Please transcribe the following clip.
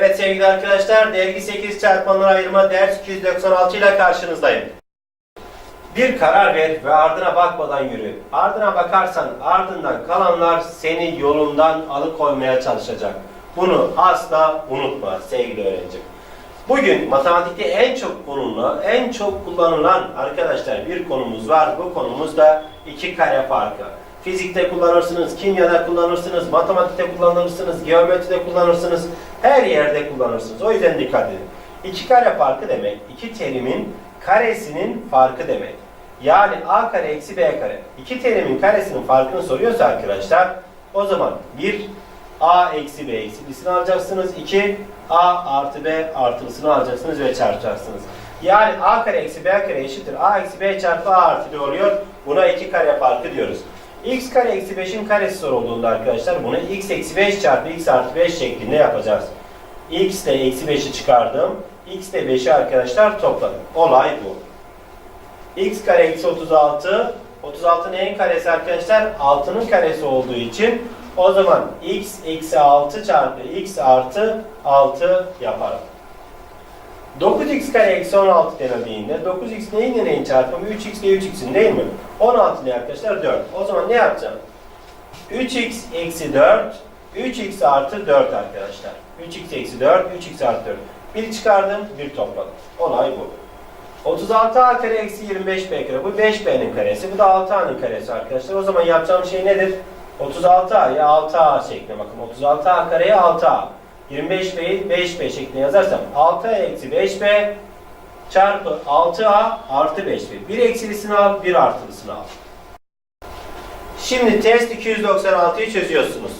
Evet sevgili arkadaşlar, dergi 8 çarpanlara ayırma ders 296 ile karşınızdayım. Bir karar ver ve ardına bakmadan yürü. Ardına bakarsan ardından kalanlar seni yolundan alıkoymaya çalışacak. Bunu asla unutma sevgili öğrencim. Bugün matematikte en çok bulunan, en çok kullanılan arkadaşlar bir konumuz var. Bu konumuz da iki kare farkı. Fizikte kullanırsınız, kimyada kullanırsınız, matematikte kullanırsınız, geometride kullanırsınız, her yerde kullanırsınız. O yüzden dikkat edin. İki kare farkı demek, iki terimin karesinin farkı demek. Yani a kare eksi b kare. İki terimin karesinin farkını soruyorsa arkadaşlar, o zaman bir a eksi b eksilisini alacaksınız. 2 a artı b artılısını alacaksınız ve çarpacaksınız. Yani a kare eksi b kare eşittir. a eksi b çarpı a artı b oluyor. Buna iki kare farkı diyoruz. X kare eksi 5'in karesi sorulduğunda arkadaşlar bunu x eksi 5 çarpı x artı 5 şeklinde yapacağız. x ile eksi 5'i çıkardım. x ile 5'i arkadaşlar topladım. Olay bu. x kare eksi 36 36 neyin karesi arkadaşlar? 6'nın karesi olduğu için o zaman x eksi 6 çarpı x artı 6 yapar. 9x kare eksi 16 denildiğinde 9x neyin neyin çarpımı? 3x ile 3x'in değil mi? 16 ne arkadaşlar? 4. O zaman ne yapacağım? 3x eksi 4 3x artı 4 arkadaşlar. 3x eksi 4 3x artı 4. Bir çıkardım, bir topladım. Olay bu. 36a kare eksi 25b kare. Bu 5b'nin karesi. Bu da 6a'nın karesi arkadaşlar. O zaman yapacağım şey nedir? 36a'ya 6a şeklinde bakın. 36a kareye 6a. 25b'yi 5b şeklinde yazarsam 6a eksi 5b çarpı 6a artı 5b. Bir eksilisini al, bir artılısını al. Şimdi test 296'yı çözüyorsunuz.